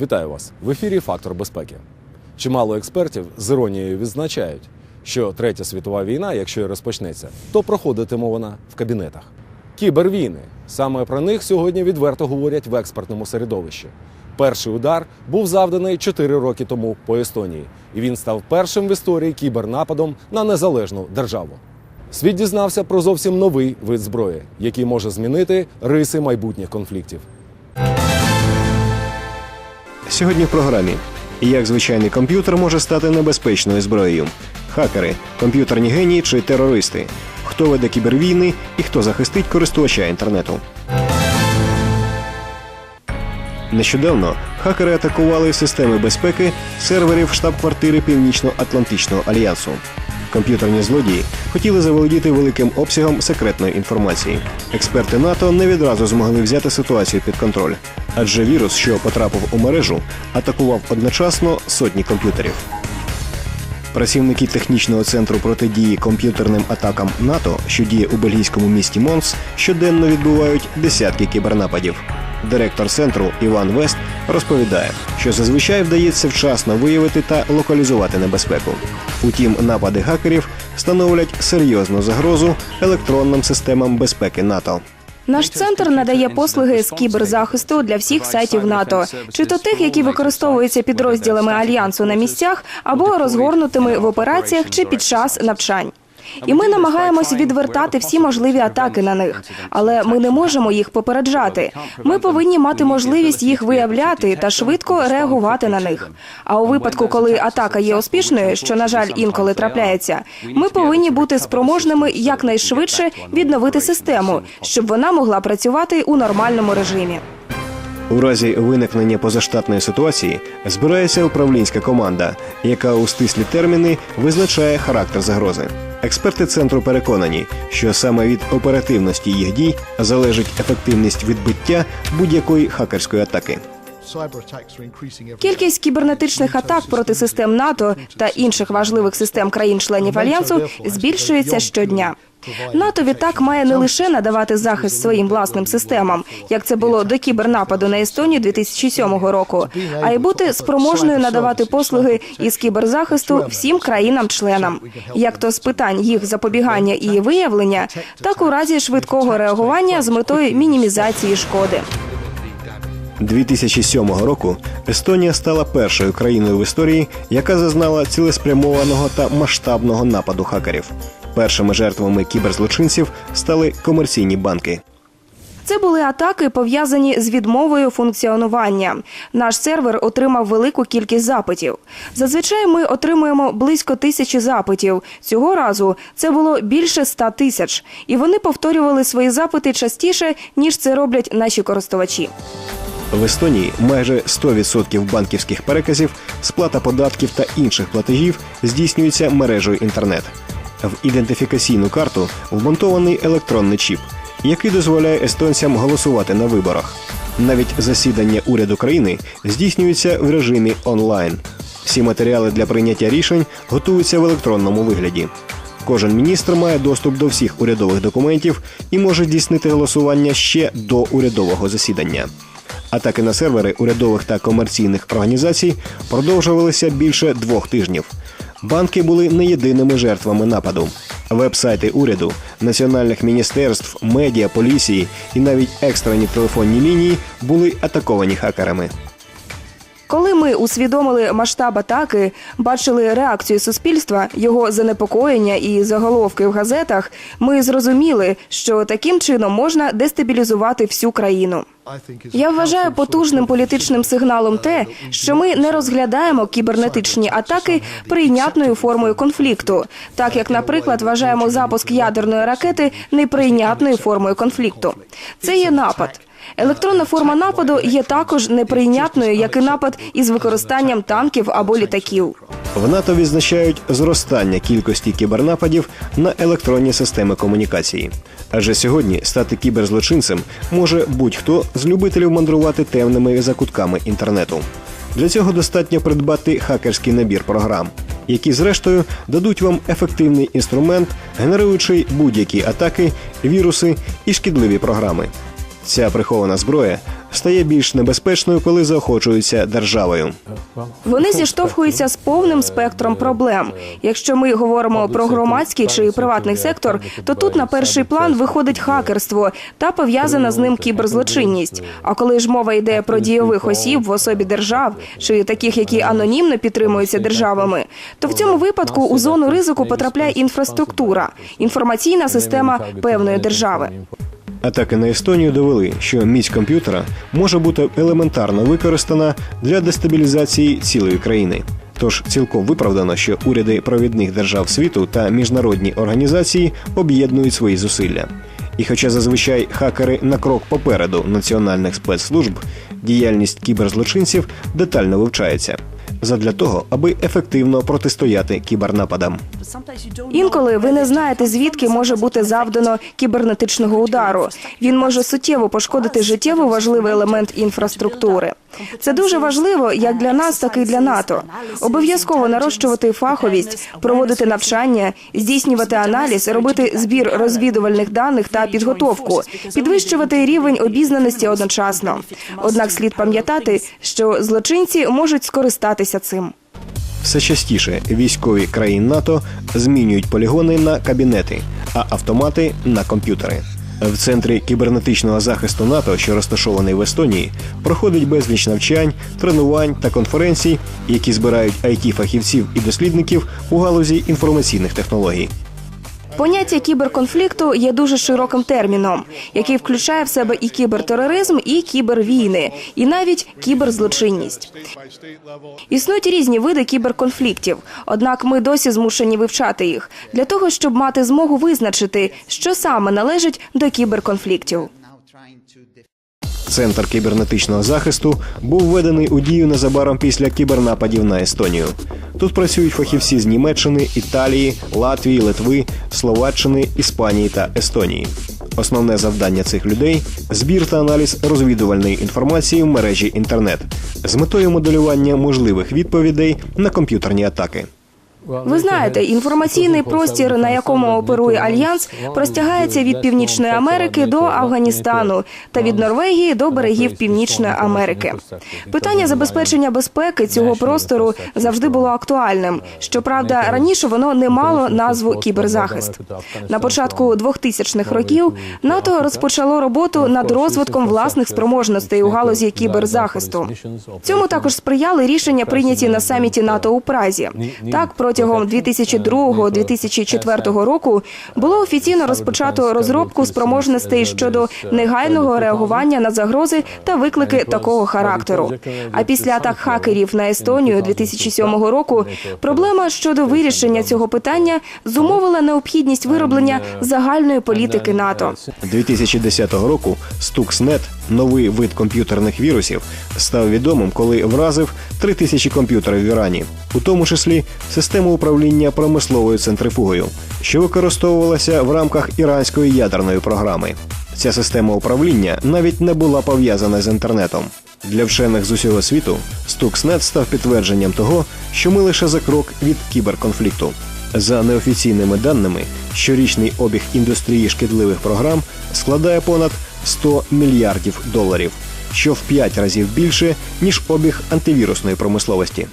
Вітаю вас в ефірі Фактор безпеки. Чимало експертів з іронією відзначають, що третя світова війна, якщо і розпочнеться, то проходитиме вона в кабінетах. Кібервійни саме про них сьогодні відверто говорять в експертному середовищі. Перший удар був завданий 4 роки тому по Естонії, і він став першим в історії кібернападом на незалежну державу. Світ дізнався про зовсім новий вид зброї, який може змінити риси майбутніх конфліктів. Сьогодні в програмі як звичайний комп'ютер може стати небезпечною зброєю. Хакери, комп'ютерні генії чи терористи. Хто веде кібервійни і хто захистить користувача інтернету. Нещодавно хакери атакували системи безпеки серверів штаб-квартири Північно-Атлантичного альянсу. Комп'ютерні злодії хотіли заволодіти великим обсягом секретної інформації. Експерти НАТО не відразу змогли взяти ситуацію під контроль, адже вірус, що потрапив у мережу, атакував одночасно сотні комп'ютерів. Працівники технічного центру протидії комп'ютерним атакам НАТО, що діє у бельгійському місті Монс, щоденно відбувають десятки кібернападів. Директор центру Іван Вест розповідає, що зазвичай вдається вчасно виявити та локалізувати небезпеку. Утім, напади хакерів становлять серйозну загрозу електронним системам безпеки НАТО. Наш центр надає послуги з кіберзахисту для всіх сайтів НАТО, чи то тих, які використовуються підрозділами альянсу на місцях, або розгорнутими в операціях чи під час навчань. І ми намагаємось відвертати всі можливі атаки на них, але ми не можемо їх попереджати. Ми повинні мати можливість їх виявляти та швидко реагувати на них. А у випадку, коли атака є успішною, що на жаль інколи трапляється, ми повинні бути спроможними якнайшвидше відновити систему, щоб вона могла працювати у нормальному режимі. У разі виникнення позаштатної ситуації збирається управлінська команда, яка у стислі терміни визначає характер загрози. Експерти центру переконані, що саме від оперативності їх дій залежить ефективність відбиття будь-якої хакерської атаки. Кількість кібернетичних атак проти систем НАТО та інших важливих систем країн-членів альянсу збільшується щодня. НАТО відтак має не лише надавати захист своїм власним системам, як це було до кібернападу на Естонію 2007 року, а й бути спроможною надавати послуги із кіберзахисту всім країнам-членам, як то з питань їх запобігання і виявлення, так у разі швидкого реагування з метою мінімізації шкоди. 2007 року Естонія стала першою країною в історії, яка зазнала цілеспрямованого та масштабного нападу хакерів. Першими жертвами кіберзлочинців стали комерційні банки. Це були атаки, пов'язані з відмовою функціонування. Наш сервер отримав велику кількість запитів. Зазвичай ми отримуємо близько тисячі запитів. Цього разу це було більше ста тисяч, і вони повторювали свої запити частіше ніж це роблять наші користувачі. В Естонії майже 100% банківських переказів, сплата податків та інших платежів здійснюється мережею інтернет. В ідентифікаційну карту вмонтований електронний чіп, який дозволяє естонцям голосувати на виборах. Навіть засідання уряду країни здійснюється в режимі онлайн. Всі матеріали для прийняття рішень готуються в електронному вигляді. Кожен міністр має доступ до всіх урядових документів і може здійснити голосування ще до урядового засідання. Атаки на сервери урядових та комерційних організацій продовжувалися більше двох тижнів. Банки були не єдиними жертвами нападу. Веб-сайти уряду, національних міністерств, медіа, поліції і навіть екстрені телефонні лінії були атаковані хакерами. Коли ми усвідомили масштаб атаки, бачили реакцію суспільства, його занепокоєння і заголовки в газетах, ми зрозуміли, що таким чином можна дестабілізувати всю країну. Я вважаю потужним політичним сигналом те, що ми не розглядаємо кібернетичні атаки прийнятною формою конфлікту, так як, наприклад, вважаємо запуск ядерної ракети неприйнятною формою конфлікту. Це є напад. Електронна форма нападу є також неприйнятною, як і напад із використанням танків або літаків. В НАТО відзначають зростання кількості кібернападів на електронні системи комунікації. Адже сьогодні стати кіберзлочинцем може будь-хто з любителів мандрувати темними закутками інтернету. Для цього достатньо придбати хакерський набір програм, які зрештою дадуть вам ефективний інструмент, генеруючий будь-які атаки, віруси і шкідливі програми. Ця прихована зброя стає більш небезпечною, коли заохочується державою. Вони зіштовхуються з повним спектром проблем. Якщо ми говоримо про громадський чи приватний сектор, то тут на перший план виходить хакерство та пов'язана з ним кіберзлочинність. А коли ж мова йде про дійових осіб в особі держав чи таких, які анонімно підтримуються державами, то в цьому випадку у зону ризику потрапляє інфраструктура, інформаційна система певної держави. Атаки на Естонію довели, що міць комп'ютера може бути елементарно використана для дестабілізації цілої країни. Тож цілком виправдано, що уряди провідних держав світу та міжнародні організації об'єднують свої зусилля. І хоча зазвичай хакери на крок попереду національних спецслужб, діяльність кіберзлочинців детально вивчається задля того, аби ефективно протистояти кібернападам. Інколи ви не знаєте, звідки може бути завдано кібернетичного удару. Він може суттєво пошкодити життєво важливий елемент інфраструктури. Це дуже важливо як для нас, так і для НАТО. Обов'язково нарощувати фаховість, проводити навчання, здійснювати аналіз, робити збір розвідувальних даних та підготовку, підвищувати рівень обізнаності одночасно. Однак слід пам'ятати, що злочинці можуть скористатися цим. Все частіше військові країн НАТО змінюють полігони на кабінети, а автомати на комп'ютери. В центрі кібернетичного захисту НАТО, що розташований в Естонії, проходить безліч навчань, тренувань та конференцій, які збирають it фахівців і дослідників у галузі інформаційних технологій. Поняття кіберконфлікту є дуже широким терміном, який включає в себе і кібертероризм, і кібервійни, і навіть кіберзлочинність. Існують різні види кіберконфліктів, однак ми досі змушені вивчати їх для того, щоб мати змогу визначити, що саме належить до кіберконфліктів. Центр кібернетичного захисту був введений у дію незабаром після кібернападів на Естонію. Тут працюють фахівці з Німеччини, Італії, Латвії, Литви, Словаччини, Іспанії та Естонії. Основне завдання цих людей збір та аналіз розвідувальної інформації в мережі інтернет з метою моделювання можливих відповідей на комп'ютерні атаки. Ви знаєте, інформаційний простір, на якому оперує альянс, простягається від Північної Америки до Афганістану та від Норвегії до берегів Північної Америки. Питання забезпечення безпеки цього простору завжди було актуальним. Щоправда, раніше воно не мало назву кіберзахист. На початку 2000-х років НАТО розпочало роботу над розвитком власних спроможностей у галузі кіберзахисту. Цьому також сприяли рішення, прийняті на саміті НАТО у Празі. Так, протягом 2002-2004 року було офіційно розпочато розробку спроможностей щодо негайного реагування на загрози та виклики такого характеру. А після атак хакерів на Естонію 2007 року проблема щодо вирішення цього питання зумовила необхідність вироблення загальної політики НАТО. 2010 року Stuxnet, новий вид комп'ютерних вірусів, став відомим, коли вразив 3000 комп'ютерів в Ірані, у тому числі систему управління промисловою центрифугою, що використовувалася в рамках іранської ядерної програми. Ця система управління навіть не була пов'язана з інтернетом. Для вчених з усього світу Stuxnet став підтвердженням того, що ми лише за крок від кіберконфлікту. За неофіційними даними, щорічний обіг індустрії шкідливих програм складає понад 100 мільярдів доларів, що в 5 разів більше ніж обіг антивірусної промисловості.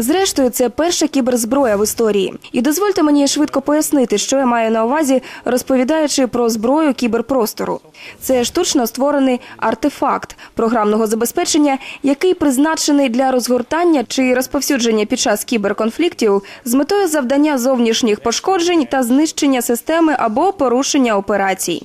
Зрештою, це перша кіберзброя в історії. І дозвольте мені швидко пояснити, що я маю на увазі, розповідаючи про зброю кіберпростору. Це штучно створений артефакт програмного забезпечення, який призначений для розгортання чи розповсюдження під час кіберконфліктів з метою завдання зовнішніх пошкоджень та знищення системи або порушення операцій.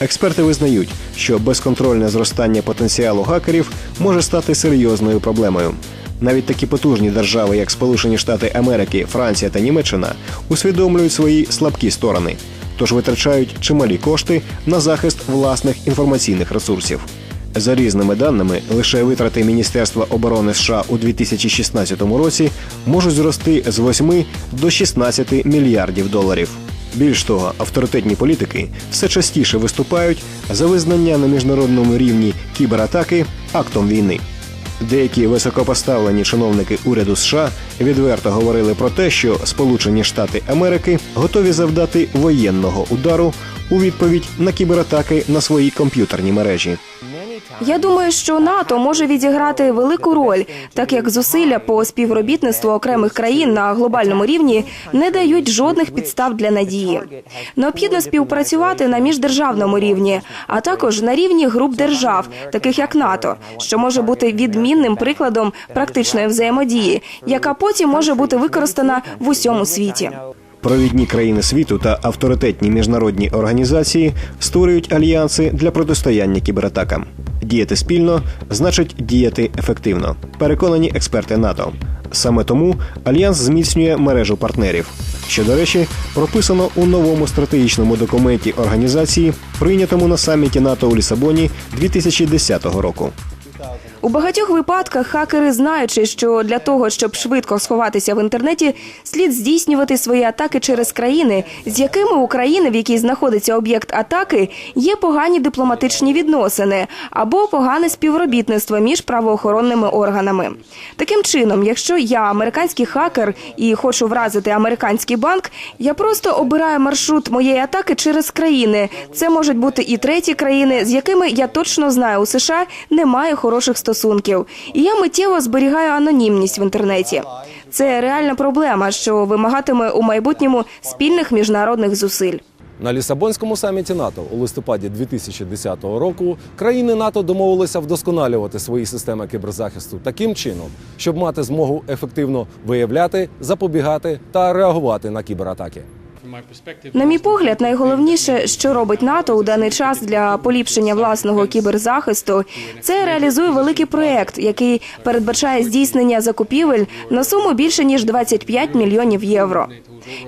Експерти визнають, що безконтрольне зростання потенціалу хакерів може стати серйозною проблемою. Навіть такі потужні держави, як Сполучені Штати Америки, Франція та Німеччина, усвідомлюють свої слабкі сторони, тож витрачають чималі кошти на захист власних інформаційних ресурсів. За різними даними, лише витрати Міністерства оборони США у 2016 році можуть зрости з 8 до 16 мільярдів доларів. Більш того, авторитетні політики все частіше виступають за визнання на міжнародному рівні кібератаки актом війни. Деякі високопоставлені чиновники уряду США відверто говорили про те, що Сполучені Штати Америки готові завдати воєнного удару у відповідь на кібератаки на свої комп'ютерні мережі. Я думаю, що НАТО може відіграти велику роль, так як зусилля по співробітництву окремих країн на глобальному рівні не дають жодних підстав для надії. Необхідно співпрацювати на міждержавному рівні, а також на рівні груп держав, таких як НАТО, що може бути відмінним прикладом практичної взаємодії, яка потім може бути використана в усьому світі. Провідні країни світу та авторитетні міжнародні організації створюють альянси для протистояння кібератакам. Діяти спільно значить діяти ефективно. Переконані експерти НАТО. Саме тому альянс зміцнює мережу партнерів, що, до речі, прописано у новому стратегічному документі організації, прийнятому на саміті НАТО у Лісабоні 2010 року. У багатьох випадках хакери, знаючи, що для того, щоб швидко сховатися в інтернеті, слід здійснювати свої атаки через країни, з якими у країни, в якій знаходиться об'єкт атаки, є погані дипломатичні відносини або погане співробітництво між правоохоронними органами. Таким чином, якщо я американський хакер і хочу вразити американський банк, я просто обираю маршрут моєї атаки через країни. Це можуть бути і треті країни, з якими я точно знаю, у США немає хороших стосунків. І я миттєво зберігаю анонімність в інтернеті. Це реальна проблема, що вимагатиме у майбутньому спільних міжнародних зусиль. На Лісабонському саміті НАТО у листопаді 2010 року країни НАТО домовилися вдосконалювати свої системи кіберзахисту таким чином, щоб мати змогу ефективно виявляти, запобігати та реагувати на кібератаки. На мій погляд, найголовніше, що робить НАТО у даний час для поліпшення власного кіберзахисту, це реалізує великий проект, який передбачає здійснення закупівель на суму більше ніж 25 мільйонів євро.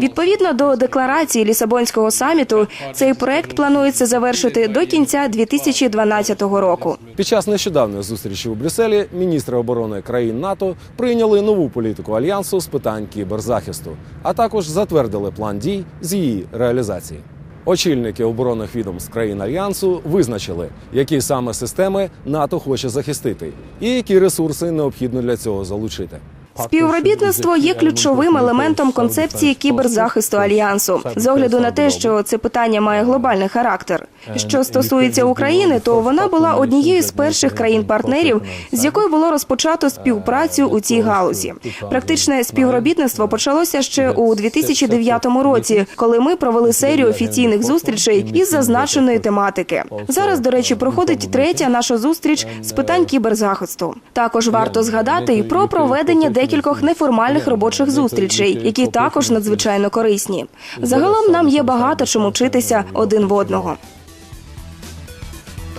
Відповідно до декларації Лісабонського саміту, цей проект планується завершити до кінця 2012 року. Під час нещодавної зустрічі у Брюсселі міністри оборони країн НАТО прийняли нову політику альянсу з питань кіберзахисту, а також затвердили план дій з її реалізації. Очільники оборонних відомств країн альянсу визначили, які саме системи НАТО хоче захистити, і які ресурси необхідно для цього залучити. Співробітництво є ключовим елементом концепції кіберзахисту альянсу. З огляду на те, що це питання має глобальний характер. Що стосується України, то вона була однією з перших країн-партнерів, з якою було розпочато співпрацю у цій галузі. Практичне співробітництво почалося ще у 2009 році, коли ми провели серію офіційних зустрічей із зазначеної тематики. Зараз, до речі, проходить третя наша зустріч з питань кіберзахисту. Також варто згадати і про проведення декількох неформальних робочих зустрічей, які також надзвичайно корисні. Загалом нам є багато чому вчитися один в одного.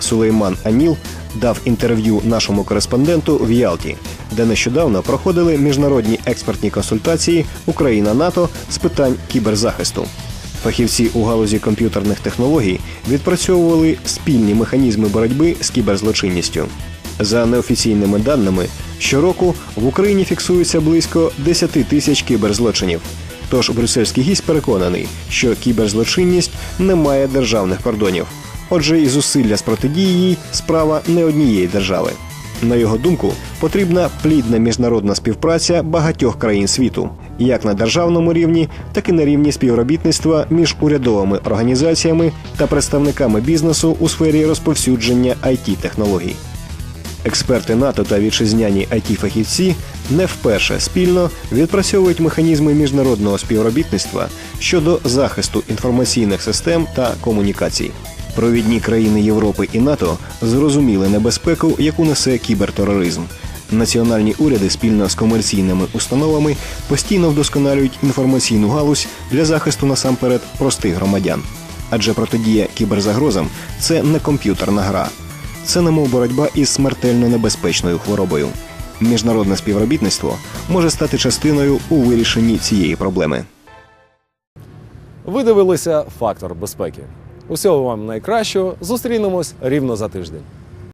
Сулейман Аніл дав інтерв'ю нашому кореспонденту в Ялті, де нещодавно проходили міжнародні експертні консультації Україна НАТО з питань кіберзахисту. Фахівці у галузі комп'ютерних технологій відпрацьовували спільні механізми боротьби з кіберзлочинністю. За неофіційними даними, щороку в Україні фіксується близько 10 тисяч кіберзлочинів. Тож брюссельський гість переконаний, що кіберзлочинність не має державних кордонів. Отже, і зусилля з протидії справа не однієї держави. На його думку, потрібна плідна міжнародна співпраця багатьох країн світу, як на державному рівні, так і на рівні співробітництва між урядовими організаціями та представниками бізнесу у сфері розповсюдження it технологій Експерти НАТО та вітчизняні it фахівці не вперше спільно відпрацьовують механізми міжнародного співробітництва щодо захисту інформаційних систем та комунікацій. Провідні країни Європи і НАТО зрозуміли небезпеку, яку несе кібертероризм. Національні уряди спільно з комерційними установами постійно вдосконалюють інформаційну галузь для захисту насамперед простих громадян. Адже протидія кіберзагрозам це не комп'ютерна гра, це немов боротьба із смертельно небезпечною хворобою. Міжнародне співробітництво може стати частиною у вирішенні цієї проблеми. Ви дивилися фактор безпеки. Усього вам найкращого. Зустрінемось рівно за тиждень.